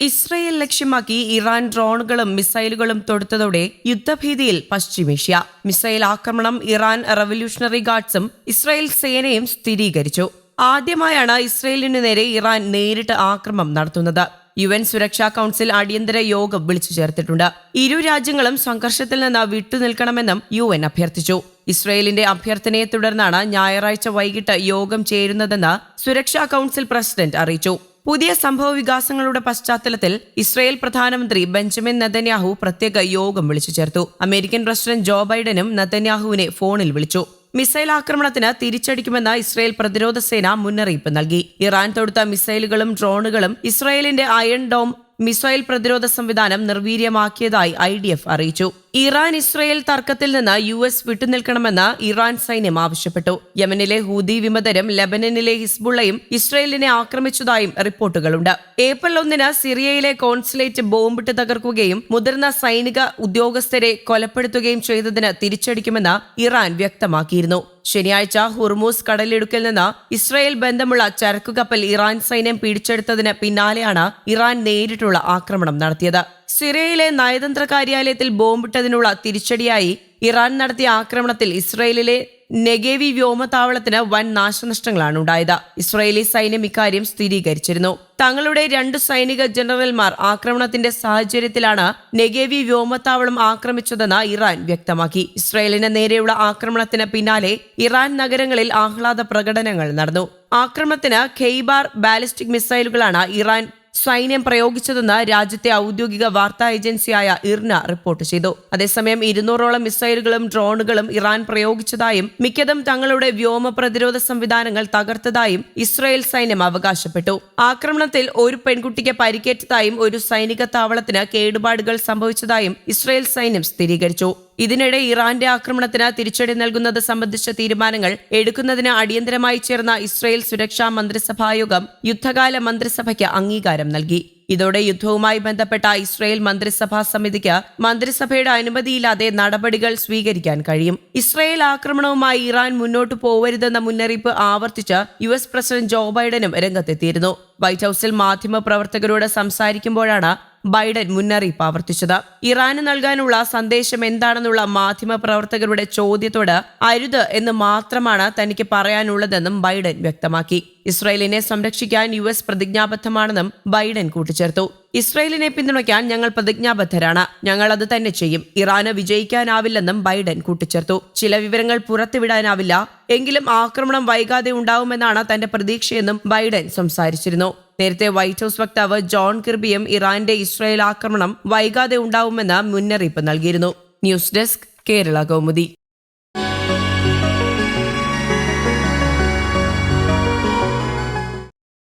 Israel ലക്ഷ്യമാക്കി Iran ഡ്രോണുകളും മിസൈലുകളും തൊടുത്തതോടെ യുദ്ധഭീതിയിൽ പശ്ചിമേഷ്യ. മിസൈൽ ആക്രമണം ഇറാൻ റവല്യൂഷണറി ഗാർഡ്സും ഇസ്രയേൽ സേനയും സ്ഥിരീകരിച്ചു. ആദ്യമായാണ് ഇസ്രയേലിനു നേരെ ഇറാൻ നേരിട്ട് ആക്രമണം നടത്തുന്നത്. യു എൻ സുരക്ഷാ കൌൺസിൽ അടിയന്തര യോഗം വിളിച്ചു ചേർത്തിട്ടുണ്ട്. ഇരു രാജ്യങ്ങളും സംഘർഷത്തിൽ നിന്ന് വിട്ടുനിൽക്കണമെന്നും യു എൻ അഭ്യർത്ഥിച്ചു. ഇസ്രയേലിന്റെ അഭ്യർത്ഥനയെ തുടർന്നാണ് ഞായറാഴ്ച വൈകിട്ട് യോഗം ചേരുന്നതെന്ന് സുരക്ഷാ കൌൺസിൽ പ്രസിഡന്റ് അറിയിച്ചു. പുതിയ സംഭവ വികാസങ്ങളുടെ പശ്ചാത്തലത്തിൽ ഇസ്രയേൽ പ്രധാനമന്ത്രി ബെഞ്ചമിൻ നതന്യാഹു പ്രത്യേക യോഗം വിളിച്ചു ചേർത്തു. അമേരിക്കൻ പ്രസിഡന്റ് ജോ ബൈഡനും നതന്യാഹുവിനെ ഫോണിൽ വിളിച്ചു. മിസൈൽ ആക്രമണത്തിന് തിരിച്ചടിക്കുമെന്ന് ഇസ്രായേൽ പ്രതിരോധ സേന മുന്നറിയിപ്പ് നൽകി. ഇറാൻ തൊടുത്ത മിസൈലുകളും ഡ്രോണുകളും ഇസ്രായേലിന്റെ അയൺ ഡോം മിസൈൽ പ്രതിരോധ സംവിധാനം നിർവീര്യമാക്കിയതായി ഐ അറിയിച്ചു. ഇറാൻ ഇസ്രയേൽ തർക്കത്തിൽ നിന്ന് യു എസ് വിട്ടുനിൽക്കണമെന്ന് ഇറാൻ സൈന്യം ആവശ്യപ്പെട്ടു. യമനിലെ ഹൂദി വിമതരും ലബനനിലെ ഹിസ്ബുള്ളയും ഇസ്രയേലിനെ ആക്രമിച്ചതായും റിപ്പോർട്ടുകളുണ്ട്. ഏപ്രിൽ ഒന്നിന് സിറിയയിലെ കോൺസുലേറ്റ് ബോംബിട്ട് തകർക്കുകയും മുതിർന്ന സൈനിക ഉദ്യോഗസ്ഥരെ കൊലപ്പെടുത്തുകയും ചെയ്തതിന് തിരിച്ചടിക്കുമെന്ന് ഇറാൻ വ്യക്തമാക്കിയിരുന്നു. ശനിയാഴ്ച ഹുർമൂസ് കടലിടുക്കിൽ നിന്ന് ഇസ്രായേൽ ബന്ധമുള്ള ചരക്കുകപ്പൽ ഇറാൻ സൈന്യം പിടിച്ചെടുത്തതിന് പിന്നാലെയാണ് ഇറാൻ നേരിട്ടുള്ള ആക്രമണം നടത്തിയത്. സിറിയയിലെ നയതന്ത്ര കാര്യാലയത്തിൽ ബോംബിട്ടതിനുള്ള തിരിച്ചടിയായി ഇറാൻ നടത്തിയ ആക്രമണത്തിൽ ഇസ്രയേലിലെ നെഗേവി വ്യോമതാവളത്തിന് വൻ നാശനഷ്ടങ്ങളാണ് ഉണ്ടായത്. ഇസ്രയേലി സൈന്യം ഇക്കാര്യം സ്ഥിരീകരിച്ചിരുന്നു. തങ്ങളുടെ രണ്ട് സൈനിക ജനറൽമാർ ആക്രമണത്തിന്റെ സാഹചര്യത്തിലാണ് നെഗേവി വ്യോമത്താവളം ആക്രമിച്ചതെന്ന് ഇറാൻ വ്യക്തമാക്കി. ഇസ്രയേലിന് നേരെയുള്ള ആക്രമണത്തിന് പിന്നാലെ ഇറാൻ നഗരങ്ങളിൽ ആഹ്ലാദ പ്രകടനങ്ങൾ നടന്നു. ആക്രമണത്തിന് ഖെയ്ബാർ ബാലിസ്റ്റിക് മിസൈലുകളാണ് ഇറാൻ സൈന്യം പ്രയോഗിച്ചതെന്ന് രാജ്യത്തെ ഔദ്യോഗിക വാർത്താ ഏജൻസിയായ ഇർന റിപ്പോർട്ട് ചെയ്തു. അതേസമയം ഇരുന്നൂറോളം മിസൈലുകളും ഡ്രോണുകളും ഇറാൻ പ്രയോഗിച്ചതായും മിക്കതും തങ്ങളുടെ വ്യോമ പ്രതിരോധ സംവിധാനങ്ങൾ തകർത്തതായും ഇസ്രായേൽ സൈന്യം അവകാശപ്പെട്ടു. ആക്രമണത്തിൽ ഒരു പെൺകുട്ടിക്ക് പരിക്കേറ്റതായും ഒരു സൈനിക താവളത്തിന് കേടുപാടുകൾ സംഭവിച്ചതായും ഇസ്രായേൽ സൈന്യം സ്ഥിരീകരിച്ചു. ഇതിനിടെ ഇറാന്റെ ആക്രമണത്തിന് തിരിച്ചടി നൽകുന്നത് സംബന്ധിച്ച തീരുമാനങ്ങൾ എടുക്കുന്നതിന് അടിയന്തരമായി ചേർന്ന ഇസ്രയേൽ സുരക്ഷാ മന്ത്രിസഭായോഗം യുദ്ധകാല മന്ത്രിസഭയ്ക്ക് അംഗീകാരം നൽകി. ഇതോടെ യുദ്ധവുമായി ബന്ധപ്പെട്ട ഇസ്രയേൽ മന്ത്രിസഭാ സമിതിക്ക് മന്ത്രിസഭയുടെ അനുമതിയില്ലാതെ നടപടികൾ സ്വീകരിക്കാൻ കഴിയും. ഇസ്രയേൽ ആക്രമണവുമായി ഇറാൻ മുന്നോട്ടു പോവരുതെന്ന മുന്നറിയിപ്പ് ആവർത്തിച്ച് യു എസ് പ്രസിഡന്റ് ജോ ബൈഡനും രംഗത്തെത്തിയിരുന്നു. വൈറ്റ് ഹൌസിൽ മാധ്യമ പ്രവർത്തകരോട് സംസാരിക്കുമ്പോഴാണ് ബൈഡൻ മുന്നറിയിപ്പ് ആവർത്തിച്ചത്. ഇറാന് നൽകാനുള്ള സന്ദേശം എന്താണെന്നുള്ള മാധ്യമ പ്രവർത്തകരുടെ ചോദ്യത്തോട് അരുത് എന്ന് മാത്രമാണ് തനിക്ക് പറയാനുള്ളതെന്നും ബൈഡൻ വ്യക്തമാക്കി. ഇസ്രയേലിനെ സംരക്ഷിക്കാൻ യു എസ് പ്രതിജ്ഞാബദ്ധമാണെന്നും ബൈഡൻ കൂട്ടിച്ചേർത്തു. ഇസ്രായേലിനെ പിന്തുണയ്ക്കാൻ ഞങ്ങൾ പ്രതിജ്ഞാബദ്ധരാണ്. ഞങ്ങൾ അത് തന്നെ ചെയ്യും. ഇറാന് വിജയിക്കാനാവില്ലെന്നും ബൈഡൻ കൂട്ടിച്ചേർത്തു. ചില വിവരങ്ങൾ പുറത്തുവിടാനാവില്ല. എങ്കിലും ആക്രമണം വൈകാതെ ഉണ്ടാവുമെന്നാണ് തന്റെ പ്രതീക്ഷയെന്നും ബൈഡൻ സംസാരിച്ചിരുന്നു. നേരത്തെ വൈറ്റ് ഹൌസ് വക്താവ് ജോൺ കിർബിയും ഇറാന്റെ ഇസ്രായേൽ ആക്രമണം വൈകാതെ ഉണ്ടാവുമെന്ന് മുന്നറിയിപ്പ് നൽകിയിരുന്നു. News desk Kerala Kaumudi.